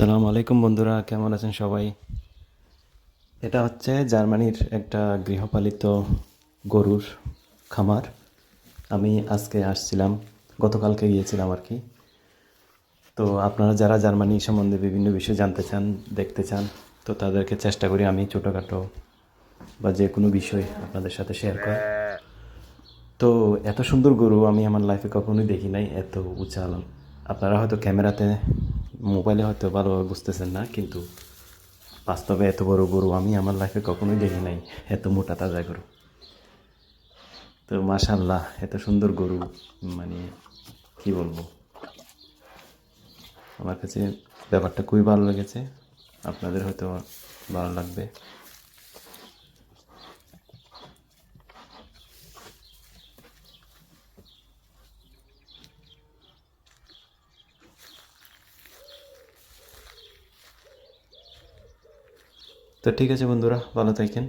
সালাম আলাইকুম বন্ধুরা, কেমন আছেন সবাই? এটা হচ্ছে জার্মানির একটা গৃহপালিত গরুর খামার। আমি আজকে আসছিলাম, গতকালকে গিয়েছিলাম আর কি। তো আপনারা যারা জার্মানি সম্বন্ধে বিভিন্ন বিষয় জানতে চান, দেখতে চান, তো তাদেরকে চেষ্টা করি আমি ছোটোখাটো বা যে কোনো বিষয় আপনাদের সাথে শেয়ার করা তো এত সুন্দর গরু আমি আমার লাইফে কখনোই দেখি নাই, এত উচাল আপনারা হয়তো ক্যামেরাতে মোবাইলে হয়তো ভালোভাবে বুঝতেছেন না, কিন্তু বাস্তবে এত বড় গরু আমি আমার লাইফে কখনোই দেখি নাই, এত মোটা তাজা গরু। তো মাশাল্লাহ এত সুন্দর গরু মানে কি বলব? আমার কাছে ব্যাপারটা খুবই ভালো লেগেছে, আপনাদের হয়তো ভালো লাগবে। তো ঠিক আছে বন্ধুরা ভালো থাকেন।